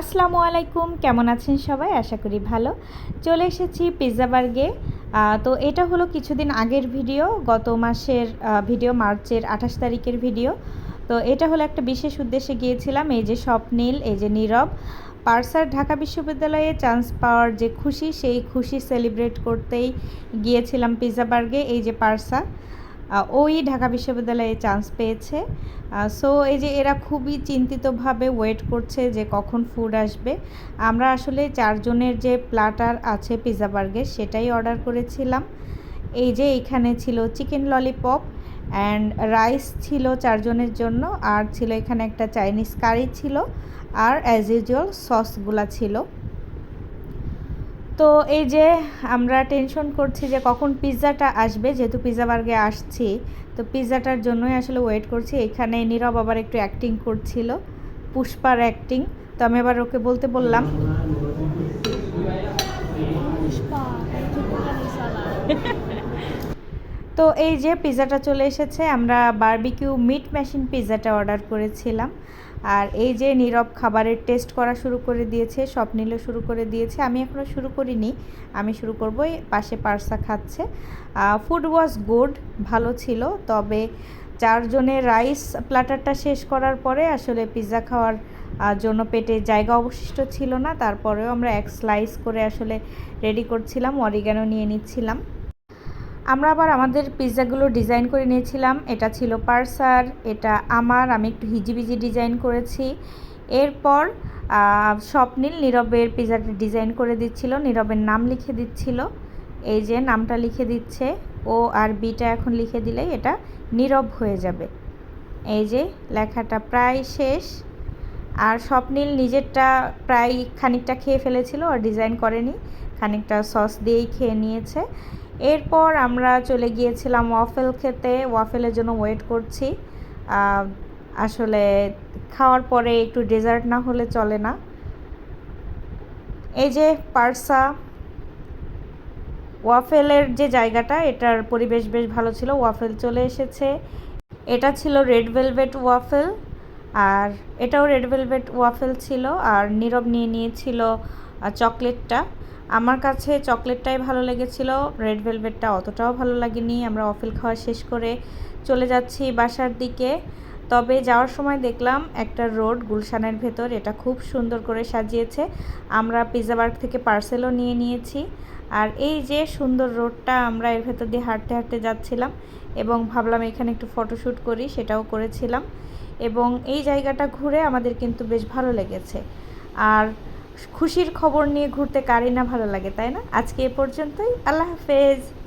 আসসালামু আলাইকুম, কেমন আছেন সবাই? আশা করি ভালো। চলে এসেছি পিৎজা বার্গে তো এটা হলো কিছুদিন আগের ভিডিও, গত মাসের ভিডিও, মার্চের আঠাশ তারিখের ভিডিও। তো এটা হলো একটা বিশেষ উদ্দেশ্যে গিয়েছিলাম, এই যে স্বপ্নীল, এই যে নীরব। পার্সার ঢাকা বিশ্ববিদ্যালয়ে চান্স পাওয়ার যে খুশি, সেই খুশি সেলিব্রেট করতেই গিয়েছিলাম পিৎজা বার্গে এই যে পার্সা। ওই ঢাকা বিশ্ববিদ্যালয়ে চান্স পেয়েছে। সো এই যে এরা খুবই চিন্তিতভাবে ওয়েট করছে যে কখন ফুড আসবে। আমরা আসলে চারজনের যে প্লাটার আছে পিৎজা বার্গের সেটাই অর্ডার করেছিলাম। এই যে এখানে ছিল চিকেন ললিপপ অ্যান্ড রাইস ছিল চারজনের জন্য, আর ছিল এখানে একটা চাইনিজ কারি ছিল, আর অ্যাজ ইউজুয়াল সসগুলা ছিল। তো এই যে আমরা টেনশন করছি যে কখন পিৎজাটা আসবে, যেহেতু পিৎজা বার্গে আসছি, তো পিৎজাটার জন্যই আসলে ওয়েট করছি। এখানে নীরব আবার একটু অ্যাক্টিং করছিল, পুষ্পার অ্যাক্টিং তো আমি আবার ওকে বলতে বললাম, তো এই যে পিৎজাটা চলে এসেছে, আমরা বারবিকিউ মিট মেশিন পিৎজাটা অর্ডার করেছিলাম। আর এই যে নীরব খাবারের টেস্ট করা শুরু করে দিয়েছে স্বপ্নিল শুরু করে দিয়েছে। আমি এখনও শুরু করিনি। আমি শুরু করব পাশে পার্সা খাচ্ছে। ফুড ওয়াজ গুড ভালো ছিল। তবে চারজনের রাইস প্ল্যাটারটা শেষ করার পরে আসলে পিৎজা খাওয়ার জন্য পেটে জায়গা অবশিষ্ট ছিল না। তারপরেও আমরা এক স্লাইস করে আসলে রেডি করছিলাম অরিগানো নিয়ে নিচ্ছিলাম। আমরা আবার আমাদের পিৎজাগুলো ডিজাইন করে নিয়েছিলাম। এটা ছিল পার্সার, এটা আমার, আমি একটু হিজিবিজি ডিজাইন করেছি। এরপর স্বপ্নীল নীরবের পিৎজাটা ডিজাইন করে দিচ্ছিল, নীরবের নাম লিখে দিচ্ছিল। এই যে নামটা লিখে দিচ্ছে, ও আর বিটা এখন লিখে দিলেই এটা নীরব হয়ে যাবে। এই যে লেখাটা প্রায় শেষ। আর স্বপ্নীল নিজেরটা প্রায় খানিকটা খেয়ে ফেলেছিল, আর ডিজাইন করেনি। খানিকটা সস দিয়েই খেয়ে নিয়েছে। এরপর আমরা চলে গিয়েছিলাম ওয়াফেল খেতে। ওয়াফেলের জন্য ওয়েট করছি। আসলে খাওয়ার পরে একটু ডেজার্ট না হলে চলে না। এই যে পার্সা, ওয়াফেলের যে জায়গাটা, এটার পরিবেশ বেশ ভালো ছিল। ওয়াফেল চলে এসেছে। এটা ছিল রেড ভেলভেট ওয়াফেল। আর এটাও রেড ভেলভেট ওয়াফেল ছিল। আর নীরব নিয়ে নিয়েছিল চকলেটটা আমার কাছে চকলেটটাই ভালো লেগেছিল রেড ভেলভেটটা অতটাও ভালো লাগেনি, আমরা অফিল খাওয়া শেষ করে চলে যাচ্ছি বাসার দিকে। তবে যাওয়ার সময় দেখলাম একটা রোড গুলশানের ভেতর, এটা খুব সুন্দর করে সাজিয়েছে। আমরা পিৎজা বার্গ থেকে পার্সেলও নিয়ে নিয়েছি। আর এই যে সুন্দর রোডটা আমরা এর ভেতর দিয়ে হাঁটতে হাঁটতে যাচ্ছিলাম এবং ভাবলাম এখানে একটু ফটোশ্যুট করি, সেটাও করেছিলাম। এবং এই জায়গাটা ঘুরে আমাদের কিন্তু বেশ ভালো লেগেছে। আর খুশির খবর নিয়ে ঘুরতে কারই না ভালো লাগে, তাই না? আজকে এ পর্যন্তই, আল্লাহ হাফেজ।